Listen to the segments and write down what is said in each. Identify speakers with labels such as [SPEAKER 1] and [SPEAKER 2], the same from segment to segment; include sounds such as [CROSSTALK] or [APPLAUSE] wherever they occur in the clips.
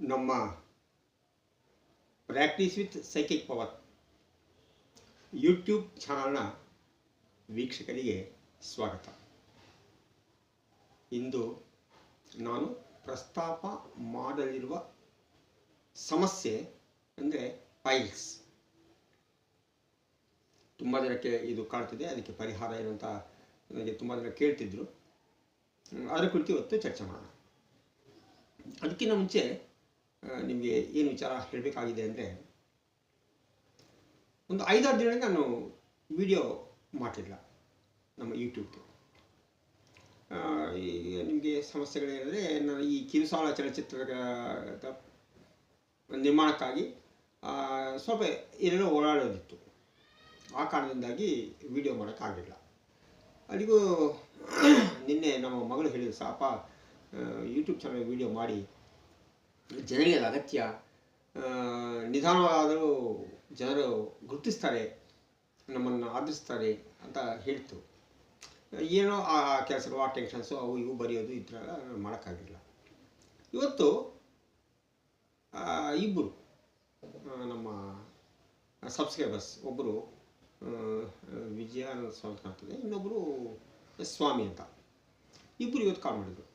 [SPEAKER 1] ನಮ್ಮ practice with psychic power YouTube ಚಾನಲ್ನ ವೀಕ್ಷಕರಿಗೆ ಸ್ವಾಗತ. ಇಂದು ನಾನು ಪ್ರಸ್ತಾಪ ಮಾಡಲಿರುವ ಸಮಸ್ಯೆ ಅಂದರೆ ಪೈಲ್ಸ್ ತುಂಬ ಜನಕ್ಕೆ ಇದು ಕಾಣ್ತಿದೆ, ಅದಕ್ಕೆ ಪರಿಹಾರ ಏನು ಅಂತ ನನಗೆ ತುಂಬ ಜನ ಕೇಳ್ತಿದ್ರು. ಅದರ ಕುರಿತು ಇವತ್ತು ಚರ್ಚೆ ಮಾಡೋಣ. ಅದಕ್ಕಿಂತ ಮುಂಚೆ ನಿಮಗೆ ಏನು ವಿಚಾರ ಹೇಳಬೇಕಾಗಿದೆ ಅಂದರೆ ಒಂದು ಐದಾರು ದಿನ ನಾನು ವಿಡಿಯೋ ಮಾಡಲಿಲ್ಲ ನಮ್ಮ ಯೂಟ್ಯೂಬ್ಗೆ ನಿಮಗೆ ಸಮಸ್ಯೆಗಳೇನೆಂದರೆ ನಾನು ಈ ಕಿರುಸಾಳ ಚಲನಚಿತ್ರದ ನಿರ್ಮಾಣಕ್ಕಾಗಿ ಸ್ವಲ್ಪ ಏನೇನೋ ಓಡಾಡೋದಿತ್ತು ಆ ಕಾರಣದಿಂದಾಗಿ ವಿಡಿಯೋ ಮಾಡೋಕ್ಕಾಗಲಿಲ್ಲ. ಅಲ್ಲಿಗೂ ನಿನ್ನೆ ನಮ್ಮ ಮಗಳು ಹೇಳಿದ್ರು ಸಾಪ ಯೂಟ್ಯೂಬ್ ಚಾನಲ್ ವಿಡಿಯೋ ಮಾಡಿ ಜನರಿಗೆ ಅದು ಅಗತ್ಯ. ನಿಧಾನವಾದರೂ ಜನರು ಗುರುತಿಸ್ತಾರೆ, ನಮ್ಮನ್ನು ಆಧರಿಸ್ತಾರೆ ಅಂತ ಹೇಳ್ತು. ಏನೋ ಆ ಕೆಲಸಗಳು, ಆ ಟೆನ್ಷನ್ಸು, ಅವು ಇವು ಬರೆಯೋದು ಈ ಮಾಡೋಕ್ಕಾಗಿಲ್ಲ. ಇವತ್ತು ಇಬ್ಬರು ನಮ್ಮ ಸಬ್ಸ್ಕ್ರೈಬರ್ಸ್ ಒಬ್ಬರು ವಿಜಯ ಅನ್ನೋ ಸ್ವಾಮಿ ಕಾಣ್ತದೆ, ಇನ್ನೊಬ್ಬರು ಸ್ವಾಮಿ ಅಂತ. ಇಬ್ಬರು ಇವತ್ತು ಕಾಲ್ ಮಾಡಿದರು.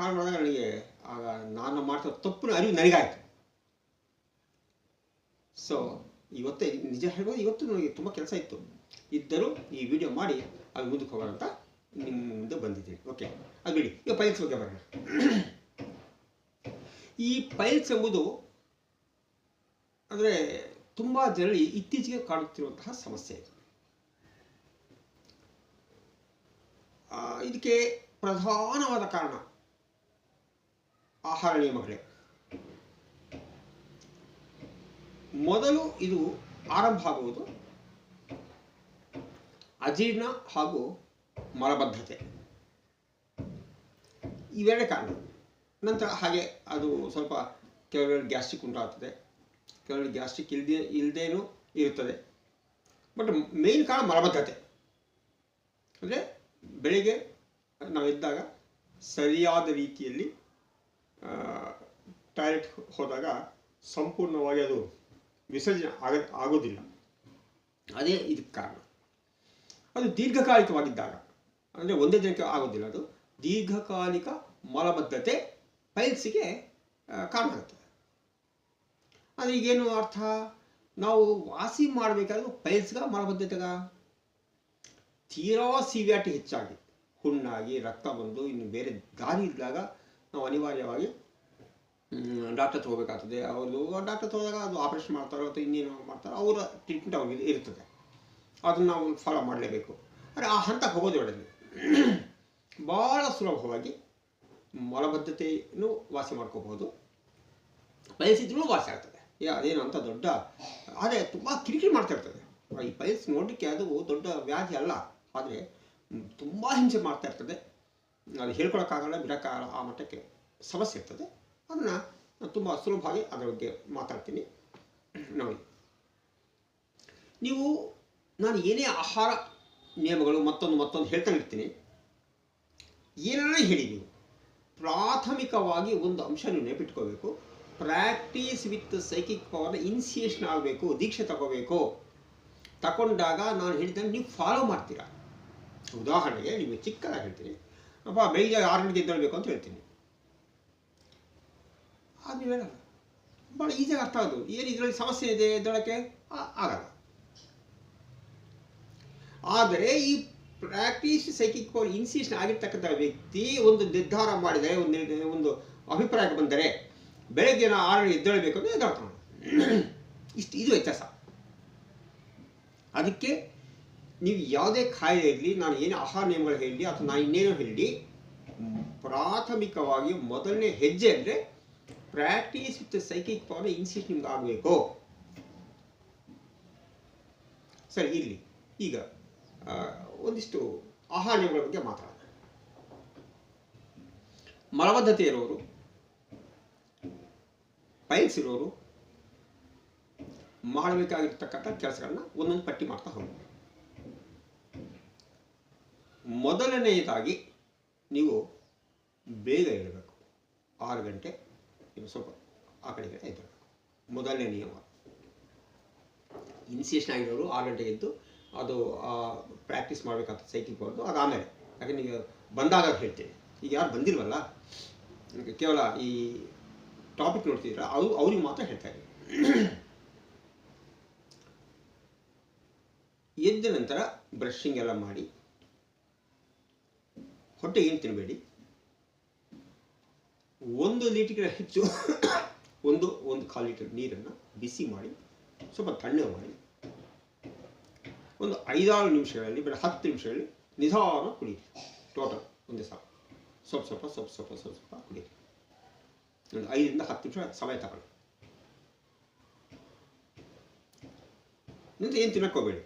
[SPEAKER 1] ಕಾಲ್ ಮಾಡಿದಾಗ ನನಗೆ ಆಗ ನಾನು ಮಾಡ್ತಾ ತಪ್ಪಿನ ಅರಿವು ನನಗಾಯಿತು. ಸೊ ಇವತ್ತೇ ನಿಜ ಹೇಳ್ಬೋದು, ಇವತ್ತು ನನಗೆ ತುಂಬ ಕೆಲಸ ಇತ್ತು. ಇದ್ದರೂ ಈ ವಿಡಿಯೋ ಮಾಡಿ ಅದು ಮುಂದಕ್ಕೆ ಹೋಗೋಣ ಅಂತ ನಿಮ್ಮ ಮುಂದೆ ಬಂದಿದ್ದೀನಿ. ಓಕೆ ಅದು ಬಿಡಿ. ಈಗ ಪೈಲ್ಸ್ ಬಗ್ಗೆ ಬರೋಣ. ಈ ಪೈಲ್ಸ್ ಎಂಬುದು ಅಂದರೆ ತುಂಬ ಜನರಲ್ಲಿ ಇತ್ತೀಚೆಗೆ ಕಾಣುತ್ತಿರುವಂತಹ ಸಮಸ್ಯೆ ಇದು. ಇದಕ್ಕೆ ಪ್ರಧಾನವಾದ ಕಾರಣ ಆಹಾರ ಮಹಿಳೆ ಮೊದಲು ಇದು ಆರಂಭ ಆಗುವುದು, ಅಜೀರ್ಣ ಹಾಗೂ ಮಲಬದ್ಧತೆ ಇವೆರಡೇ ಕಾರಣ. ನಂತರ ಹಾಗೆ ಅದು ಸ್ವಲ್ಪ ಕೆಲವರಲ್ಲಿ ಗ್ಯಾಸ್ಟ್ರಿಕ್ ಉಂಟಾಗ್ತದೆ. ಕೆಲವರಲ್ಲಿ ಗ್ಯಾಸ್ಟ್ರಿಕ್ ಇಲ್ಲದೆ ಇಲ್ಲದೇನೂ ಇರುತ್ತದೆ. ಬಟ್ ಮೇನ್ ಕಾರಣ ಮಲಬದ್ಧತೆ ಅಂದರೆ ಬೆಳಿಗ್ಗೆ ನಾವಿದ್ದಾಗ ಸರಿಯಾದ ರೀತಿಯಲ್ಲಿ ಟಾಯ್ಲೆಟ್ ಹೋದಾಗ ಸಂಪೂರ್ಣವಾಗಿ ಅದು ವಿಸರ್ಜನೆ ಆಗ, ಆಗೋದಿಲ್ಲ. ಅದೇ ಇದಕ್ಕೆ ಕಾರಣ. ಅದು ದೀರ್ಘಕಾಲಿಕವಾಗಿದ್ದಾಗ, ಅಂದರೆ ಒಂದೇ ದಿನಕ್ಕೆ ಆಗೋದಿಲ್ಲ ಅದು, ದೀರ್ಘಕಾಲಿಕ ಮಲಬದ್ಧತೆ ಪೈಲ್ಸಿಗೆ ಕಾರಣ ಆಗುತ್ತೆ. ಅಂದರೆ ಈಗೇನು ಅರ್ಥ? ನಾವು ವಾಸಿ ಮಾಡಬೇಕಾದ್ರೆ ಪೈಲ್ಸ್ಗ ಮಲಬದ್ಧತೆಗ. ತೀರಾ ಸಿವಿಯಾಟಿ ಹೆಚ್ಚಾಗಿ, ಹುಣ್ಣಾಗಿ, ರಕ್ತ ಬಂದು ಇನ್ನು ಬೇರೆ ದಾರಿ ಇದ್ದಾಗ ನಾವು ಅನಿವಾರ್ಯವಾಗಿ ಡಾಕ್ಟರ್ ತಗೋಬೇಕಾಗ್ತದೆ. ಅವರು ಡಾಕ್ಟರ್ ತಗೋದಾಗ ಅದು ಆಪರೇಷನ್ ಮಾಡ್ತಾರೋ ಅಥವಾ ಇನ್ನೇನು ಮಾಡ್ತಾರೋ, ಅವರ ಟ್ರೀಟ್ಮೆಂಟ್ ಅವ್ರಿಗೆ ಇರ್ತದೆ. ಅದನ್ನು ನಾವು ಫಾಲೋ ಮಾಡಲೇಬೇಕು. ಆದರೆ ಆ ಹಂತಕ್ಕೆ ಹೋಗೋದು ಒಳ್ಳೆಯದು ಭಾಳ [CLEARS THROAT] ಸುಲಭವಾಗಿ ಮಲಬದ್ಧತೆಯನ್ನು ವಾಸಿ ಮಾಡ್ಕೋಬಹುದು. ಬಯಸಿದ್ರೂ ವಾಸಿ ಆಗ್ತದೆ. ಅದೇನು ಅಂತ ದೊಡ್ಡ, ಆದರೆ ತುಂಬ ಕಿರಿಕಿರಿ ಮಾಡ್ತಾ ಇರ್ತದೆ. ಈ ಪೈಲ್ಸ್ ನೋಡಲಿಕ್ಕೆ ಅದು ದೊಡ್ಡ ವ್ಯಾಧಿ ಅಲ್ಲ. ಆದರೆ ತುಂಬ ಹಿಂಸೆ ಮಾಡ್ತಾ ಇರ್ತದೆ. ಅದು ಹೇಳ್ಕೊಳಕ್ಕಾಗಲ್ಲ, ಬಿಡೋಕ್ಕಾಗಲ್ಲ ಆ ಮಟ್ಟಕ್ಕೆ ಸಮಸ್ಯೆ ಇರ್ತದೆ. ಅದನ್ನು ನಾನು ತುಂಬ ಸುಲಭವಾಗಿ ಅದರ ಬಗ್ಗೆ ಮಾತಾಡ್ತೀನಿ. ನೋಡಿ. ನೀವು, ನಾನು ಏನೇ ಆಹಾರ ನಿಯಮಗಳು ಮತ್ತೊಂದು ಮತ್ತೊಂದು ಹೇಳ್ತಾ ಇರ್ತೀನಿ. ಏನಾರ ಹೇಳಿ ನೀವು. ಪ್ರಾಥಮಿಕವಾಗಿ ಒಂದು ಅಂಶ ನೀವು ನೆನಪಿಟ್ಕೋಬೇಕು. ಪ್ರಾಕ್ಟೀಸ್ ವಿತ್ ಸೈಕಿಕ್ ಪವರ್ನ ಇನ್ಸಿಯೇಷನ್ ಆಗಬೇಕು, ದೀಕ್ಷೆ ತಗೋಬೇಕು. ತಗೊಂಡಾಗ ನಾನು ಹೇಳಿದಂಗೆ ನೀವು ಫಾಲೋ ಮಾಡ್ತೀರಾ. ಉದಾಹರಣೆಗೆ ನಿಮಗೆ ಚಿಕ್ಕದಾಗಿ ಹೇಳ್ತೀನಿ. ಅಪ್ಪ ಬೆಳಿಗ್ಗೆ ಆರು ಗಂಟೆಗೆ ಎದ್ದೇಳಬೇಕು ಅಂತ ಹೇಳ್ತೀನಿ. ಅದು ಭಾಳ ಈಸಿಯಾಗಿ ಅರ್ಥ ಆಗೋದು. ಏನು ಇದರಲ್ಲಿ ಸಮಸ್ಯೆ ಇದೆ, ಎದ್ದೇಳಕ್ಕೆ? ಆಗಲ್ಲ. ಆದರೆ ಈ ಪ್ರಾಕ್ಟೀಸ್ ಸೈಕಿಕ್ ಪವರ್ ಇನ್ಸಿಷನ್ ಆಗಿರ್ತಕ್ಕಂಥ ವ್ಯಕ್ತಿ ಒಂದು ನಿರ್ಧಾರ ಮಾಡಿದರೆ, ಒಂದು ಒಂದು ಅಭಿಪ್ರಾಯಕ್ಕೆ ಬಂದರೆ, ಬೆಳಗ್ಗೆ ನಾವು ಆರು ಎದ್ದೇಳ್ಬೇಕು ಅಂತ ಎದ್ದೇಳ್ತಾನೆ. ಇಷ್ಟು, ಇದು ವ್ಯತ್ಯಾಸ. ಅದಕ್ಕೆ ನೀವು ಯಾವುದೇ ಕಾಯಿಲೆ ಇರಲಿ, ನಾನು ಏನು ಆಹಾರ ನಿಯಮಗಳು ಹೇಳಿ ಅಥವಾ ನಾನು ಇನ್ನೇನೋ ಹೇಳಿ, ಪ್ರಾಥಮಿಕವಾಗಿ ಮೊದಲನೇ ಹೆಜ್ಜೆ ಅಂದರೆ practice with psychic power insight ನಿಮ್ಗೆ ಆಗಬೇಕು. ಸರಿ, ಇರಲಿ. ಈಗ ಒಂದಿಷ್ಟು ಆಹಾರ ನಿಯಮಗಳ ಬಗ್ಗೆ ಮಾತಾಡೋಣ. ಮಲಬದ್ಧತೆ ಇರೋರು ಪೈಲ್ಸ್ ಇರೋರು, ಮಾಡಬೇಕಾಗಿರ್ತಕ್ಕಂಥ ಕೆಲಸಗಳನ್ನ ಒಂದೊಂದು ಪಟ್ಟಿ ಮಾಡ್ತಾ ಹೋಗಿ. ಮೊದಲನೆಯದಾಗಿ ನೀವು ಬೇಗ ಇರಬೇಕು ಆರು ಗಂಟೆ ನೀವು ಸ್ವಲ್ಪ ಆ ಕಡೆಗೆ ಎದ್ದು ಮೊದಲನೇ ನಿಯಮ. ಇನ್ಸಿಯೇಷನ್ ಆಗಿರೋರು ಆರು ಗಂಟೆಗೆ ಎದ್ದು ಅದು ಪ್ರಾಕ್ಟೀಸ್ ಮಾಡಬೇಕಂತ ಸೈಕಲ್ ಬರೋದು ಅದು ಆಮೇಲೆ ಯಾಕೆ ನೀವು ಬಂದಾಗ ಹೇಳ್ತೇನೆ. ಈಗ ಯಾರು ಬಂದಿಲ್ವಲ್ಲ? ಕೇವಲ ಈ ಟಾಪಿಕ್ ನೋಡ್ತಿದ್ರೆ ಅದು ಅವ್ರಿಗೆ ಮಾತ್ರ ಹೇಳ್ತಾ ಇದ್ದೀನಿ. ಎದ್ದ ನಂತರ ಬ್ರಷಿಂಗ್ ಎಲ್ಲ ಮಾಡಿ ಹೊಟ್ಟೆ ಏನು ತಿನ್ನಬೇಡಿ ಒಂದು ಲೀಟರ್ ಹೆಚ್ಚು ಒಂದು ಒಂದು ಕಾಲು ಲೀಟರ್ ನೀರನ್ನು ಬಿಸಿ ಮಾಡಿ, ಸ್ವಲ್ಪ ತಣ್ಣಗೆ ಮಾಡಿ, ಒಂದು ಐದಾರು ನಿಮಿಷಗಳಲ್ಲಿ ಬೇಡ ಹತ್ತು ನಿಮಿಷಗಳಲ್ಲಿ ನಿಧಾನ ಕುಡಿಯಿರಿ ಟೋಟಲ್ ಒಂದೇ ಸಾಕು. ಸ್ವಲ್ಪ ಸ್ವಲ್ಪ ಸ್ವಲ್ಪ ಸ್ವಲ್ಪ ಸ್ವಲ್ಪ ಸ್ವಲ್ಪ ಕುಡಿಯಿರಿ ಒಂದು ಐದರಿಂದ ಹತ್ತು ನಿಮಿಷ ಸಮಯ ತಗೊಳ್ಳಿ. ನಿಂತು ಏನು ತಿನ್ನಕ್ಕೆ ಹೋಗಬೇಡಿ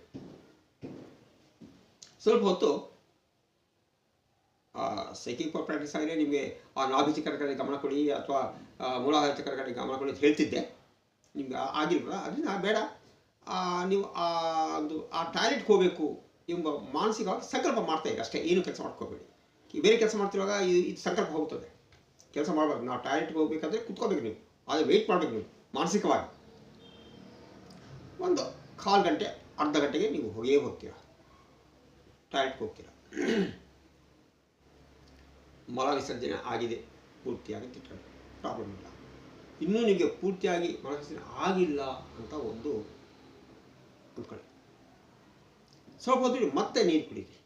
[SPEAKER 1] ಸ್ವಲ್ಪ ಹೊತ್ತು ಸೈಕಿಂಗ್ ಪ್ರಾಕ್ಟೀಸ್ ಆದರೆ ನಿಮಗೆ ಆ ನಾಭಿಚಿಕರ ಕಡೆ ಗಮನ ಕೊಡಿ ಅಥವಾ ಮೂಲಾಧಾರಿತರ ಕಡೆ ಗಮನ ಕೊಡಿ ಅಂತ ಹೇಳ್ತಿದ್ದೆ. ನಿಮ್ಗೆ ಆಗಿಲ್ವಲ್ಲ? ಅದರಿಂದ ಬೇಡ. ನೀವು ಆ ಒಂದು, ಆ ಟಾಯ್ಲೆಟ್ಗೆ ಹೋಗಬೇಕು ಎಂಬ ಮಾನಸಿಕವಾಗಿ ಸಂಕಲ್ಪ ಮಾಡ್ತಾ ಅಷ್ಟೇ. ಏನು ಕೆಲಸ ಮಾಡ್ಕೋಬೇಡಿ. ಬೇರೆ ಕೆಲಸ ಮಾಡ್ತಿರುವಾಗ ಇದು ಇದು ಸಂಕಲ್ಪ ಹೋಗ್ತದೆ. ಕೆಲಸ ಮಾಡಬಾರ್ದು. ನಾವು ಟಾಯ್ಲೆಟ್ಗೆ ಹೋಗ್ಬೇಕಾದ್ರೆ ಕುತ್ಕೋಬೇಕು ನೀವು. ಆದರೆ ವೆಯ್ಟ್ ಮಾಡಬೇಕು ನೀವು, ಮಾನಸಿಕವಾಗಿ. ಒಂದು ಕಾಲು ಗಂಟೆ, ಅರ್ಧ ಗಂಟೆಗೆ ನೀವು ಹೋಗೇ ಹೋಗ್ತೀರ. ಟಾಯ್ಲೆಟ್ಗೆ ಹೋಗ್ತೀರಾ. ಮಲ ವಿಸರ್ಜನೆ ಆಗಿದೆ. ಪೂರ್ತಿಯಾಗಿ ತಿಟ್ಟು ಪ್ರಾಬ್ಲಮ್ ಇಲ್ಲ. ಇನ್ನೂ ನಿಮಗೆ ಪೂರ್ತಿಯಾಗಿ ಮಲ ವಿಸರ್ಜನೆ ಆಗಿಲ್ಲ ಅಂತ ಒಂದು ಅಂದ್ಕೊಳ್ಳಿ. ಸ್ವಲ್ಪ ಹೊತ್ತು ಮತ್ತೆ ನೀರು ಕುಡೀರಿ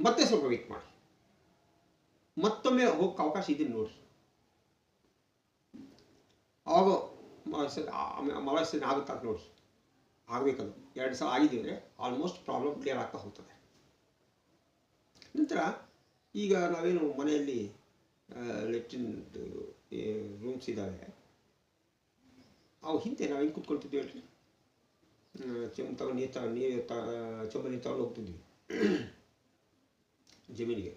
[SPEAKER 1] ಮತ್ತೆ ಸ್ವಲ್ಪ ವೇಟ್ ಮಾಡಿ. ಮತ್ತೊಮ್ಮೆ ಹೋಗಕ್ಕೆ ಅವಕಾಶ ಇದೆ ನೋಡಿ ಆವಾಗ ಮಲ ವಿಸರ್ಜನೆ ಆಗುತ್ತಾ ನೋಡಿ ಆಗಬೇಕದು. ಎರಡು ಸಲ ಆಗಿದ್ದೀವಿ ಅಂದರೆ ಆಲ್ಮೋಸ್ಟ್ ಪ್ರಾಬ್ಲಮ್ ಕ್ಲಿಯರ್ ಆಗ್ತಾ ಹೋಗ್ತದೆ. ನಂತರ ಈಗ ನಾವೇನು ಮನೆಯಲ್ಲಿ ಲೆಟ್ರಿನ್ ರೂಮ್ಸ್ ಇದ್ದಾವೆ. ಅವು ಹಿಂದೆ ನಾವು [CLEARS THROAT] ಹಿಂಗೆ ಕುತ್ಕೊಳ್ತಿದ್ವಿ ಹೇಳ್ರಿ? ಚೆಂಬು ತಗೊಂಡು ನೀರು ತಗೊಂಡು, ನೀರು ತ ಚೆಂಬು ನೀರು ತಗೊಂಡು ಹೋಗ್ತಿದ್ವಿ. ಜಮೀನಿಗೆ.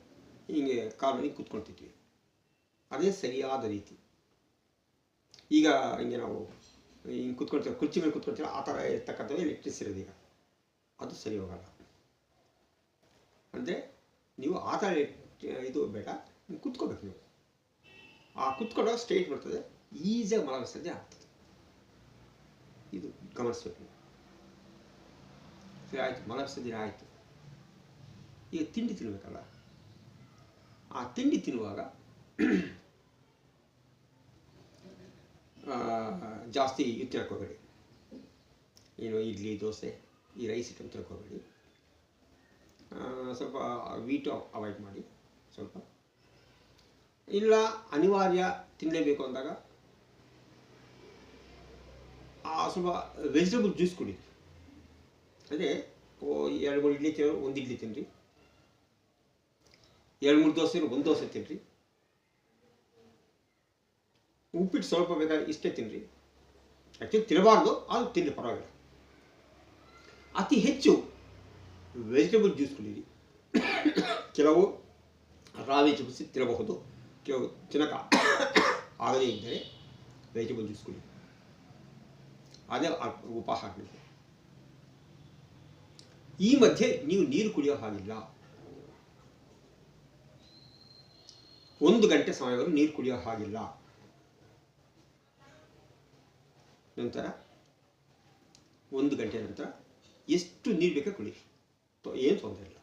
[SPEAKER 1] ಹೀಗೆ ಕಾಲಲ್ಲಿ ಕೂತ್ಕೊಳ್ತಿದ್ವಿ. ಅದೇ ಸರಿಯಾದ ರೀತಿ. ಈಗ ಹಿಂಗೆ ನಾವು ಹಿಂಗೆ ಕೂತ್ಕೊಳ್ತೀವಿ, ಕುರ್ಚಿ ಮೇಲೆ ಕೂತ್ಕೊಳ್ತೀವಿ, ಆ ಥರ ಇರ್ತಕ್ಕಂಥದ್ದು ಎಲೆಕ್ಟ್ರಿಸ್ ಇರೋದೀಗ ಅದು ಸರಿ ಹೋಗಲ್ಲ. ಅಂದರೆ ನೀವು ಆ ಥರ ಇದು ಬೇಡ, ನೀವು ಕುತ್ಕೋಬೇಕು ನೀವು. ಆ ಕುತ್ಕೊಂಡಾಗ ಸ್ಟ್ರೈಟ್ ಬರ್ತದೆ, ಈಸಿಯಾಗಿ ಮಲ ವಿಸರ್ಜನೆ ಆಗ್ತದೆ. ಇದು ಗಮನಿಸ್ಬೇಕು ಸರಿ, ಆಯಿತು ಮಲ ವಿಸರ್ಜನೆ ಆಯಿತು. ಈಗ ತಿಂಡಿ ತಿನ್ನಬೇಕಲ್ಲ ಆ ತಿಂಡಿ ತಿನ್ನುವಾಗ ಜಾಸ್ತಿ ಇದು ಏನು, ಇಡ್ಲಿ, ದೋಸೆ, ಈ ರೈಸ್ ಐಟಮ್ ತಿಳ್ಕೊಬೇಡಿ. ಸ್ವಲ್ಪ ವೀಟು ಅವಾಯ್ಡ್ ಮಾಡಿ, ಸ್ವಲ್ಪ. ಇಲ್ಲ, ಅನಿವಾರ್ಯ ತಿನ್ನಲೇಬೇಕು ಅಂದಾಗ ಸ್ವಲ್ಪ ವೆಜಿಟೇಬಲ್ ಜ್ಯೂಸ್ ಕುಡಿ. ಅದೇ ಎರಡು ಮೂರು ಇಡ್ಲಿ ತಿನ್ನೋ ಒಂದು ಇಡ್ಲಿ ತಿನ್ನಿರಿ ಎರಡು ಮೂರು ದೋಸೆ ಒಂದು ದೋಸೆ ತಿನ್ನಿರಿ ಉಪ್ಪಿಟ್ಟು ಸ್ವಲ್ಪ ಬೇಕಾದ್ರೆ ಇಷ್ಟೇ ತಿನ್ನಿರಿ ಆ್ಯಕ್ಚುಲಿ ತಿನ್ನಬಾರ್ದು ಅದು ತಿನ್ನಿ ಪರವಾಗಿಲ್ಲ. ಅತಿ ಹೆಚ್ಚು ವೆಜಿಟೇಬಲ್ ಜ್ಯೂಸ್ ಕುಡೀರಿ. ಕೆಲವು ರಾವಿ ವೆಜಿಟೇಬಲ್ಸ್ ತಿನ್ನಬಹುದು. ಕೆಲವು ತಿನ್ನಕ ಆಗದೇ ಇದ್ದರೆ ವೆಜಿಟೇಬಲ್ ಜ್ಯೂಸ್ ಕುಡಿ ಅದೇ ಉಪಹಾರ ಈ ಮಧ್ಯೆ ನೀವು ನೀರು ಕುಡಿಯೋ ಹಾಗಿಲ್ಲ. ಒಂದು ಗಂಟೆ ಸಮಯವನ್ನು ನೀರು ಕುಡಿಯೋ ಹಾಗಿಲ್ಲ. ನಂತರ ಒಂದು ಗಂಟೆ ನಂತರ ಎಷ್ಟು ನೀರು ಬೇಕೋ ಕುಡಿ ಏನು ತೊಂದರೆ ಇಲ್ಲ.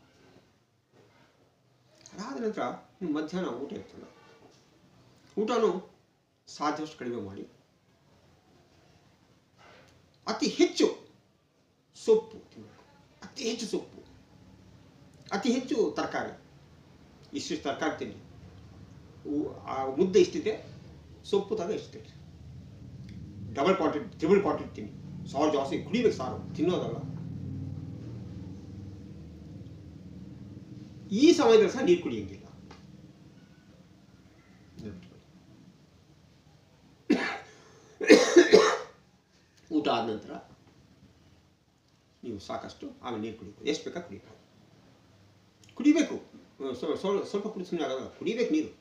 [SPEAKER 1] ಅದಾದ ನಂತರ ನೀವು ಮಧ್ಯಾಹ್ನ ಊಟ ಇರ್ತದ. ಊಟನೂ ಸಾಧ್ಯವಷ್ಟು ಕಡಿಮೆ ಮಾಡಿ. ಅತಿ ಹೆಚ್ಚು ಸೊಪ್ಪು ತಿನ್ನಬೇಕು ಅತಿ ಹೆಚ್ಚು ಸೊಪ್ಪು. ಅತಿ ಹೆಚ್ಚು ತರಕಾರಿ. ಇಷ್ಟಿಷ್ಟು ತರಕಾರಿ ತಿನ್ನಿ. ಆ ಮುದ್ದೆ ಇಷ್ಟಿದೆ, ಸೊಪ್ಪು ತಗ ಇಷ್ಟಿದೆ. ಡಬಲ್ ಕ್ವಾಂಟಿಟಿ ತ್ರಿಬಲ್ ಕ್ವಾಂಟಿಟಿ ತಿನ್ನಿ. ಸಾರು ಜಾಸ್ತಿ, ಕುಡಿಬೇಕು ಸಾರು. ತಿನ್ನೋದಲ್ಲ. ಈ ಸಮಯದಲ್ಲಿ ಸಹ ನೀರು ಕುಡಿಯಂಗಿಲ್ಲ. ಊಟ ಆದ ನಂತರ ನೀವು ಸಾಕಷ್ಟು ಆಮೇಲೆ ನೀರು ಕುಡಿಬೇಕು. ಎಷ್ಟು ಬೇಕಾ ಕುಡಿಬೇಕು. ಕುಡಿಬೇಕು. ಸ್ವ- ಸ್ವ- ಸ್ವಲ್ಪ ಕುಡಿ ಸುಮ್ಮನೆ ಕುಡಿಬೇಕು ನೀರು.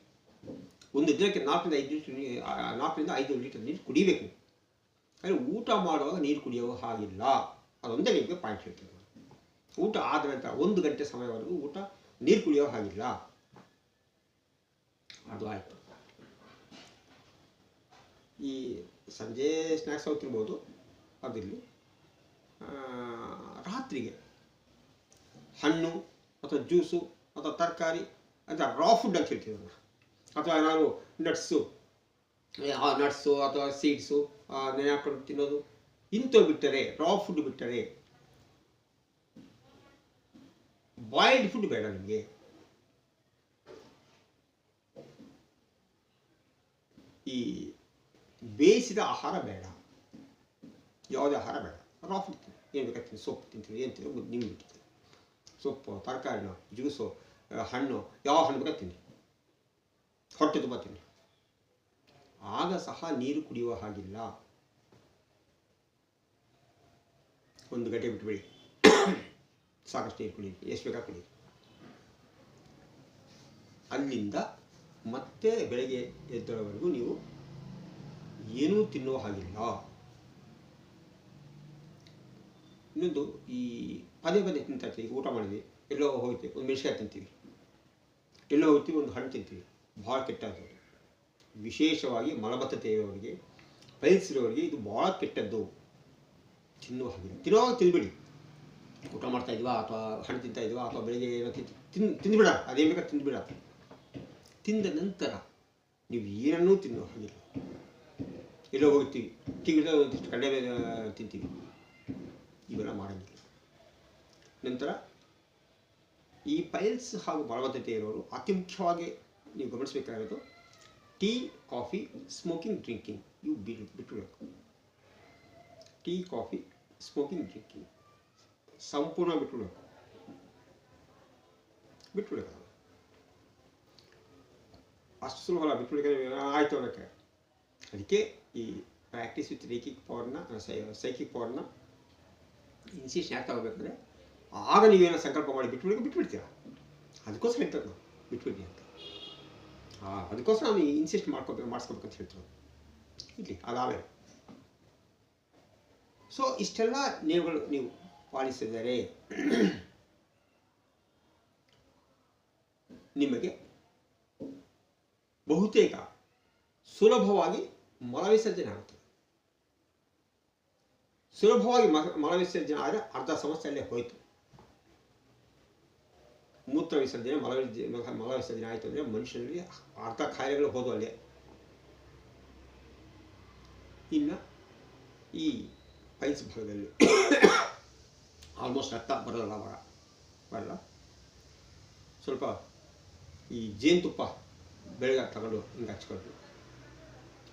[SPEAKER 1] ಒಂದು ದಿನಕ್ಕೆ ನಾಲ್ಕರಿಂದ ಐದು ಲೀಟರ್ ನಾಲ್ಕರಿಂದ ಐದು ಲೀಟರ್ ನೀರು ಕುಡಿಬೇಕು. ಆದರೆ ಊಟ ಮಾಡುವಾಗ ನೀರು ಕುಡಿಯೋ ಹಾಗಿಲ್ಲ. ಅದೊಂದೇ ನಿಮಗೆ ಪಾಯಿಂಟ್ ಹೇಳ್ತೀನಿ. ಊಟ ಆದ ನಂತರ ಒಂದು ಗಂಟೆ ಸಮಯವರೆಗೂ ಊಟ ನೀರು ಕುಡಿಯೋ ಹಾಗಿಲ್ಲ. ಅದು ಆಯಿತು. ಈ ಸಂಜೆ ಸ್ನ್ಯಾಕ್ಸ್ ಹೋಗ್ತಿರ್ಬೋದು ಅದಿರಲಿ ರಾತ್ರಿಗೆ ಹಣ್ಣು ಅಥವಾ ಜ್ಯೂಸು ಅಥವಾ ತರಕಾರಿ ಅಂತ ರಾ ಫುಡ್ ಅಂತ ಹೇಳ್ತೀವಿ ಅದನ್ನು ಅಥವಾ ಏನಾದ್ರು ನಟ್ಸು ನಟ್ಸು ಅಥವಾ ಸೀಡ್ಸು ನೆನೆ ಹಾಕೊಂಡು ತಿನ್ನೋದು. ಇಂಥವು ಬಿಟ್ಟರೆ ರಾ ಫುಡ್ ಬಿಟ್ಟರೆ ಬಾಯ್ಲ್ಡ್ ಫುಡ್ ಬೇಡ ನಿಮಗೆ. ಈ ಬೇಯಿಸಿದ ಆಹಾರ ಬೇಡ. ಯಾವುದೇ ಆಹಾರ ಬೇಡ. ರಾ ಫುಡ್ ಏನು ಬೇಕಾಗ್ತದೆ ಸೊಪ್ಪು ತಿಂತೀವಿ. ಏನು ತಿಂತೀವಿ ನಿಮ್ಗೆ ಬಿಟ್ಟಿದೆ ಸೊಪ್ಪು, ತರಕಾರಿನೋ, ಜ್ಯೂಸು ಹಣ್ಣು, ಯಾವ ಹಣ್ಣು ಬೇಕಾದ್ರೆ ತಿನ್ನಿ. ಹೊಟ್ಟೆ ತುಂಬ ತಿನ್ನಿ. ಆಗ ಸಹ ನೀರು ಕುಡಿಯುವ ಹಾಗಿಲ್ಲ. ಒಂದು ಗಂಟೆ ಬಿಟ್ಬಿಡಿ. ಸಾಕಷ್ಟು ನೀರು ಕುಡಿ ಎಷ್ಟು ಬೇಕಾ ಕುಡಿ ಅಲ್ಲಿಂದ ಮತ್ತೆ ಬೆಳಗ್ಗೆ ಎದ್ದಳವರೆಗೂ ನೀವು ಏನೂ ತಿನ್ನುವ ಹಾಗಿಲ್ಲ. ಇನ್ನೊಂದು ಈ ಪದೇ ಪದೇ ತಿಂತಾ ಊಟ ಮಾಡಿದ್ವಿ, ಎಲ್ಲೋ ಹೋಗ್ತೀವಿ, ಒಂದು ಮೆಣಸಿಕಾಯಿ ತಿಂತೀವಿ, ಎಲ್ಲೋ ಹೋಗ್ತೀವಿ, ಒಂದು ಹಣ್ಣು ತಿಂತೀವಿ, ಭಾಳ ಕೆಟ್ಟದ್ದು ವಿಶೇಷವಾಗಿ ಮಲಬದ್ಧತೆ ಇರೋರಿಗೆ ಪೈಲ್ಸ್ ಇರೋರಿಗೆ ಇದು ಭಾಳ ಕೆಟ್ಟದ್ದು. ತಿನ್ನುವ ಹಾಗಿಲ್ಲ. ತಿನ್ನುವಾಗ ತಿಂದ್ಬಿಡಿ ಊಟ ಮಾಡ್ತಾ ಇದ್ವಾ ಅಥವಾ ಹಣ್ಣು ತಿಂತಾ ಇದ್ವಾ ಅಥವಾ ಬೆಳಿಗ್ಗೆ ಏನೋ ತಿಂದು ತಿನ್ ತಿಂದ್ಬಿಡ, ಅದೇನು ಬೇಕಾದ್ರೆ ತಿಂದ್ಬಿಡ. ತಿಂದ ನಂತರ ನೀವು ಏನನ್ನೂ ತಿನ್ನೋ ಹಾಗಿಲ್ಲ. ಎಲ್ಲೋ ಹೋಗ್ತೀವಿ ತಿಂಗಳ ಒಂದಿಷ್ಟು ಕಡೆ ತಿಂತೀವಿ. ಇವೆಲ್ಲ ಮಾಡೋದಿಲ್ಲ ನಂತರ ಈ ಪೈಲ್ಸ್ ಹಾಗೂ ಬಲವತ್ತತೆ ಇರೋರು ಅತಿ ಮುಖ್ಯವಾಗಿ ನೀವು ಗಮನಿಸಬೇಕಾಗಿರೋದು ಟೀ, ಕಾಫಿ, ಸ್ಮೋಕಿಂಗ್, ಡ್ರಿಂಕಿಂಗ್. ಇವು ಬಿಟ್ಟು ಟೀ, ಕಾಫಿ, ಸ್ಮೋಕಿಂಗ್, ಡ್ರಿಂಕಿಂಗ್. ಸಂಪೂರ್ಣ ಬಿಟ್ಬಿಡಬೇಕು ಅದು. ಅಷ್ಟು ಸುಲಭ ಅಲ್ಲ ಬಿಟ್ಬಿಡಕ್ಕೆ ಆಯ್ತು ಅನ್ನೋಕ್ಕೆ ಅದಕ್ಕೆ ಈ ಪ್ರಾಕ್ಟೀಸ್ ವಿತ್ ರೇಕಿಕ್ ಪವರ್ನ ಸೈಕಿಕ್ ಪವರ್ನ ಇನ್ಸಿಸ್ಟ್ ಯಾಕೆ ತಗೋಬೇಕಂದ್ರೆ, ಆಗ ನೀವೇನೋ ಸಂಕಲ್ಪ ಮಾಡಿ ಬಿಟ್ಬಿಡಕ್ಕೆ ಬಿಟ್ಬಿಡ್ತೀರ? ಅದಕ್ಕೋಸ್ಕರ ಹೇಳ್ತಾರೆ ನಾವು ಬಿಟ್ಬಿಡಿ ಅಂತ. ಹಾಂ ಅದಕ್ಕೋಸ್ಕರ ನಾನು ಇನ್ಸಿಸ್ಟ್ ಮಾಡ್ಕೋಬೇಕು ಮಾಡಿಸ್ಕೋಬೇಕಂತ ಹೇಳ್ತಾರೆ ಇಲ್ಲಿ ಅದಾವೆ ಸೊ ಇಷ್ಟೆಲ್ಲ ನೀವುಗಳು ನೀವು ಪಾಲಿಸಿದರೆ ನಿಮಗೆ ಬಹುತೇಕ ಸುಲಭವಾಗಿ ಮಲವಿಸರ್ಜನೆ ಆಗುತ್ತದೆ. ಸುಲಭವಾಗಿ ಮಲವಿಸರ್ಜನೆ ಆದರೆ ಅರ್ಧ ಸಮಸ್ಯೆ ಅಲ್ಲೇ ಹೋಯಿತು. ಮೂತ್ರ ವಿಸರ್ಜನೆ ಮಲ ವಿಸರ್ಜನೆ ಮಲ ಆಯಿತು ಅಂದರೆ ಮನುಷ್ಯನಲ್ಲಿ ಅರ್ಧ ಕಾಯಿಲೆಗಳು ಹೋದು ಅಲ್ಲೇ. ಇನ್ನು ಈ ಪೈಲ್ಸ್ ಭಾಗದಲ್ಲಿ ಆಲ್ಮೋಸ್ಟ್ ರಕ್ತ ಬರೋಲ್ಲ ಅವಾಗ ಬರಲ್ಲ ಸ್ವಲ್ಪ ಈ ಜೇನುತುಪ್ಪ ಬೆಳಗ್ಗೆ ತಗೊಂಡು ಹಿಂಗೆ ಹಚ್ಕೊಳ್ಬೇಕು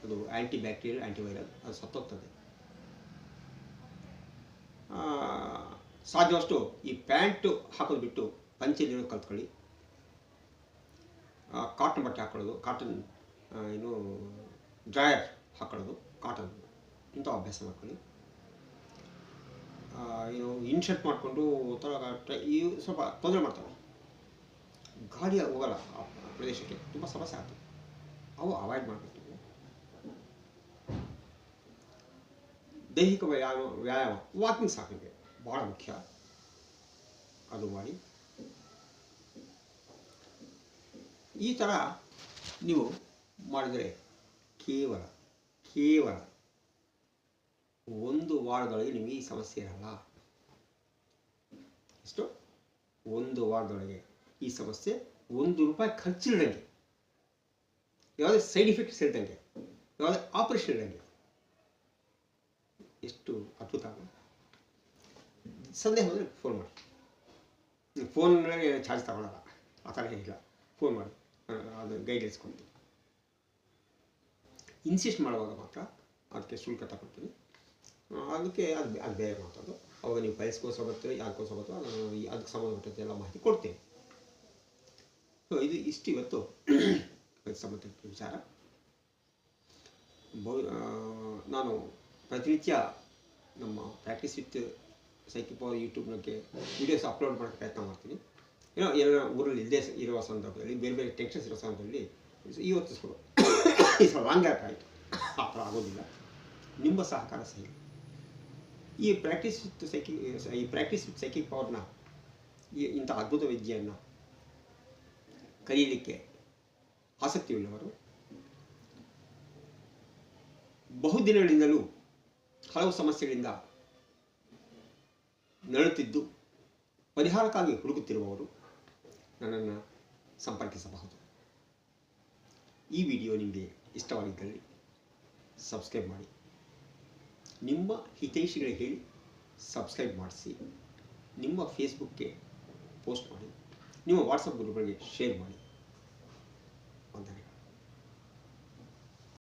[SPEAKER 1] ಅದು ಆ್ಯಂಟಿ ಬ್ಯಾಕ್ಟೀರಿಯಲ್ ಆ್ಯಂಟಿವೈರಲ್ ಅದು ಸತ್ತೋಗ್ತದೆ ಸಾಧ್ಯವಷ್ಟು ಈ ಪ್ಯಾಂಟು ಹಾಕೋದು ಬಿಟ್ಟು ಪಂಚೆಲಿರೋದು ಕಲ್ತ್ಕೊಳ್ಳಿ ಕಾಟನ್ ಬಟ್ಟೆ ಹಾಕೊಳ್ಳೋದು ಕಾಟನ್ ಏನು ಡ್ರಾಯರ್ ಹಾಕೊಳ್ಳೋದು ಕಾಟನ್ ಇಂಥ ಅಭ್ಯಾಸ ಮಾಡ್ಕೊಳ್ಳಿ ಏನು ಇನ್ಶರ್ಟ್ ಮಾಡಿಕೊಂಡು ಈ ಸ್ವಲ್ಪ ತೊಂದರೆ ಮಾಡ್ತಾರೆ. ಗಾಡಿ ಹೋಗಲ್ಲ ಆ ಪ್ರದೇಶಕ್ಕೆ, ತುಂಬ ಸಮಸ್ಯೆ ಆಗ್ತದೆ ಅವು ಅವಾಯ್ಡ್ ಮಾಡಬೇಕು. ದೈಹಿಕ ವ್ಯಾಯಾಮ ವ್ಯಾಯಾಮ ವಾಕಿಂಗ್ ಸಾಕಿದೆ ಭಾಳ ಮುಖ್ಯ. ಅದು ಮಾಡಿ. ಈ ಥರ ನೀವು ಮಾಡಿದರೆ ಕೇವಲ ಕೇವಲ ಒಂದು ವಾರದೊಳಗೆ ನಿಮಗೆ ಈ ಸಮಸ್ಯೆ ಇರಲ್ಲ. ಎಷ್ಟು? ಒಂದು ವಾರದೊಳಗೆ ಈ ಸಮಸ್ಯೆ ಒಂದು ರೂಪಾಯಿ ಖರ್ಚಿಲ್ಲದಂಗೆ ಯಾವುದೇ ಸೈಡ್ ಎಫೆಕ್ಟ್ಸ್ ಇಲ್ದಂಗೆ. ಯಾವುದೇ ಆಪರೇಷನ್ ಇಲ್ದಂಗೆ. ಎಷ್ಟು ಅದ್ಭುತ? ಸಂದೇಹ ಹೋದರೆ ಫೋನ್ ಮಾಡಿ. ಫೋನ್ ಚಾರ್ಜ್ ತಗೊಳ್ಳಲ್ಲ ಆ ಥರ ಏನಿಲ್ಲ. ಫೋನ್ ಮಾಡಿ. ಅದು ಗೈಡ್ಲೈನ್ಸ್ ಕೊಡ್ತೀನಿ ಇನ್ಸಿಸ್ಟ್ ಮಾಡುವಾಗ ಮಾತ್ರ ಅದಕ್ಕೆ ಶುಲ್ಕ ತಗೊಳ್ತೀನಿ. ಅದಕ್ಕೆ ಅದು ಅದು ಬೇರೆ ಮಾತಾಡೋದು ಅವಾಗ ನೀವು ಪೈಲ್ಸ್ಗೋಸ್ಕರ ಬರ್ತೀವಿ ಯಾರಿಗೋಸ್ಕರ ಈ- ಅದಕ್ಕೆ ಸಂಬಂಧಪಟ್ಟಂತೆ ಎಲ್ಲ ಮಾಹಿತಿ ಕೊಡ್ತೀನಿ. ಸೊ ಇದು ಇಷ್ಟು ಇವತ್ತು [CLEARS THROAT] ಸಂಬಂಧಪಟ್ಟ ವಿಚಾರ. ಬಹು ನಾನು ಪ್ರತಿನಿತ್ಯ ನಮ್ಮ ಪ್ರಾಕ್ಟೀಸ್ ವಿತ್ ಸೈಕಿ ಪವರ್ ಯೂಟ್ಯೂಬ್ನಕ್ಕೆ ವೀಡಿಯೋಸ್ ಅಪ್ಲೋಡ್ ಮಾಡೋಕ್ಕೆ ಪ್ರಯತ್ನ ಮಾಡ್ತೀನಿ. ಏನೋ ಏನೋ ಊರಲ್ಲಿ ಇಲ್ಲದೆ ಇರುವ ಸಂದರ್ಭದಲ್ಲಿ, ಬೇರೆ ಬೇರೆ ಟೆನ್ಷನ್ಸ್ ಇರೋ ಸಂದರ್ಭದಲ್ಲಿ ಇವತ್ತು ಸ್ವಲ್ಪ [COUGHS] ಈ ಲಾಂಗ್ ಗ್ಯಾಪ್ ಆಯಿತು. ಆ ಥರ ಆಗೋದಿಲ್ಲ. ನಿಮ್ಮ ಸಹಕಾರ ಸಹಿ ಈ ಪ್ರಾಕ್ಟೀಸ್ ವಿತ್ ಸೈಕಿ ಈ ಪ್ರಾಕ್ಟೀಸ್ ವಿತ್ ಸೈಕಿಕ್ ಪವರ್ನ ಈ ಇಂಥ ಅದ್ಭುತ ವಿದ್ಯೆಯನ್ನು ಕಲಿಯಲಿಕ್ಕೆ ಆಸಕ್ತಿ ಉಳ್ಳವರು ಬಹುದಿನಗಳಿಂದಲೂ ಹಲವು ಸಮಸ್ಯೆಗಳಿಂದ ನರಳುತ್ತಿದ್ದು ಪರಿಹಾರಕ್ಕಾಗಿ ಹುಡುಕುತ್ತಿರುವವರು ನನ್ನನ್ನು ಸಂಪರ್ಕಿಸಬಹುದು. ಈ ವಿಡಿಯೋ ನಿಮಗೆ ಇಷ್ಟವಾಗಿದ್ದಲ್ಲಿ ಸಬ್ಸ್ಕ್ರೈಬ್ ಮಾಡಿ. ನಿಮ್ಮ ಹಿತೈಷಿಗಳಿಗೆ ಹೇಳಿ ಸಬ್ಸ್ಕ್ರೈಬ್ ಮಾಡಿಸಿ. ನಿಮ್ಮ ಫೇಸ್ಬುಕ್ಗೆ ಪೋಸ್ಟ್ ಮಾಡಿ. ನಿಮ್ಮ ವಾಟ್ಸಪ್ ಗ್ರೂಪ್ಗಳಿಗೆ ಶೇರ್ ಮಾಡಿ.